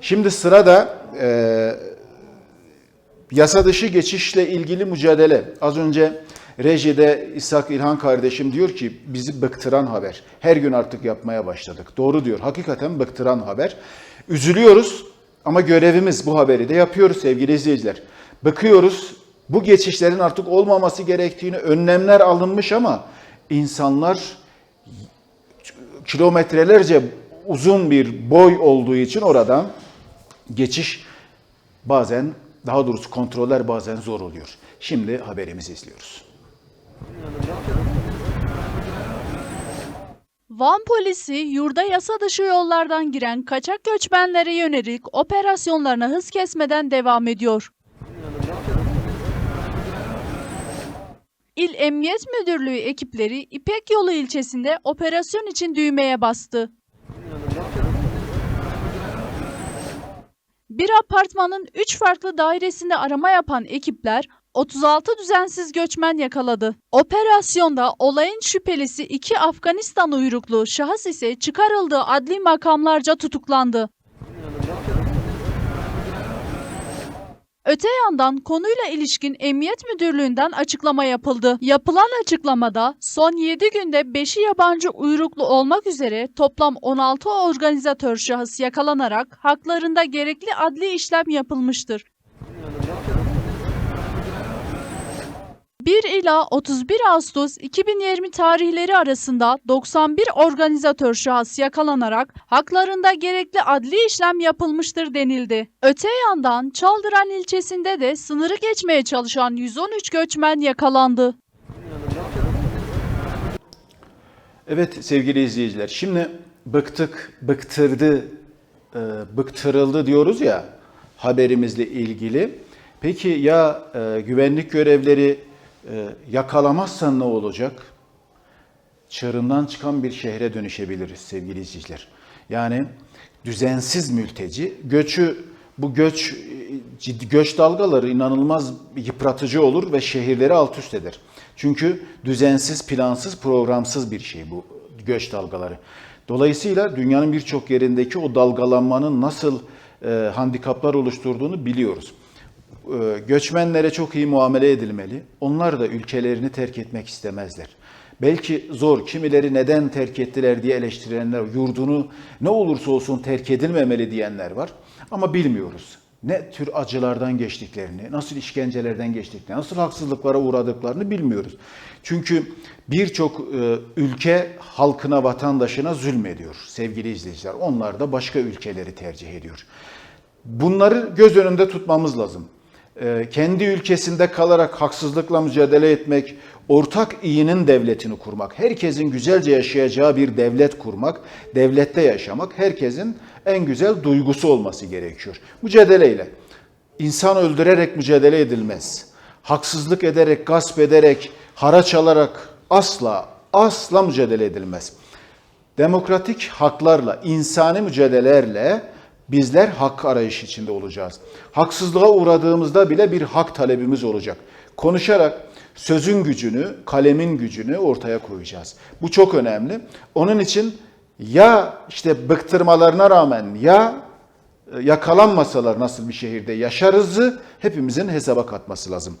Şimdi sırada e, yasa dışı geçişle ilgili mücadele. Az önce rejide İshak İlhan kardeşim diyor ki bizi bıktıran haber. Her gün artık yapmaya başladık. Doğru diyor. Hakikaten bıktıran haber. Üzülüyoruz ama görevimiz bu haberi de yapıyoruz sevgili izleyiciler. Bakıyoruz bu geçişlerin artık olmaması gerektiğini önlemler alınmış ama insanlar kilometrelerce uzun bir boy olduğu için oradan geçiş bazen daha doğrusu kontroller bazen zor oluyor. Şimdi haberimizi izliyoruz. Van polisi yurda yasa dışı yollardan giren kaçak göçmenlere yönelik operasyonlarına hız kesmeden devam ediyor. İl Emniyet Müdürlüğü ekipleri İpek Yolu ilçesinde operasyon için düğmeye bastı. Bir apartmanın 3 farklı dairesinde arama yapan ekipler 36 düzensiz göçmen yakaladı. Operasyonda olayın şüphelisi iki Afganistan uyruklu şahıs ise çıkarıldığı adli makamlarca tutuklandı. Öte yandan konuyla ilişkin Emniyet Müdürlüğü'nden açıklama yapıldı. Yapılan açıklamada son 7 günde 5'i yabancı uyruklu olmak üzere toplam 16 organizatör şahıs yakalanarak haklarında gerekli adli işlem yapılmıştır. İla 31 Ağustos 2020 tarihleri arasında 91 organizatör şahıs yakalanarak haklarında gerekli adli işlem yapılmıştır denildi. Öte yandan Çaldıran ilçesinde de sınırı geçmeye çalışan 113 göçmen yakalandı. Evet sevgili izleyiciler şimdi bıktık, bıktırdı, e, bıktırıldı diyoruz ya haberimizle ilgili. Peki ya e, güvenlik görevleri e, yakalamazsa ne olacak? Çığırından çıkan bir şehre dönüşebiliriz sevgili izleyiciler. Yani düzensiz mülteci, göçü bu göç e, ciddi göç dalgaları inanılmaz yıpratıcı olur ve şehirleri alt üst eder. Çünkü düzensiz, plansız, programsız bir şey bu göç dalgaları. Dolayısıyla dünyanın birçok yerindeki o dalgalanmanın nasıl e, handikaplar oluşturduğunu biliyoruz. E, göçmenlere çok iyi muamele edilmeli. Onlar da ülkelerini terk etmek istemezler. Belki zor, kimileri neden terk ettiler diye eleştirenler, yurdunu ne olursa olsun terk edilmemeli diyenler var. Ama bilmiyoruz. Ne tür acılardan geçtiklerini, nasıl işkencelerden geçtiklerini, nasıl haksızlıklara uğradıklarını bilmiyoruz. Çünkü birçok e, ülke halkına, vatandaşına zulmediyor sevgili izleyiciler. Onlar da başka ülkeleri tercih ediyor. Bunları göz önünde tutmamız lazım. Ee, kendi ülkesinde kalarak haksızlıkla mücadele etmek, ortak iyinin devletini kurmak, herkesin güzelce yaşayacağı bir devlet kurmak, devlette yaşamak herkesin en güzel duygusu olması gerekiyor. Mücadeleyle. İnsan öldürerek mücadele edilmez. Haksızlık ederek, gasp ederek, haraç alarak asla, asla mücadele edilmez. Demokratik haklarla, insani mücadelelerle bizler hak arayış içinde olacağız. Haksızlığa uğradığımızda bile bir hak talebimiz olacak. Konuşarak sözün gücünü, kalemin gücünü ortaya koyacağız. Bu çok önemli. Onun için ya işte bıktırmalarına rağmen ya e, yakalanmasalar nasıl bir şehirde yaşarızı hepimizin hesaba katması lazım.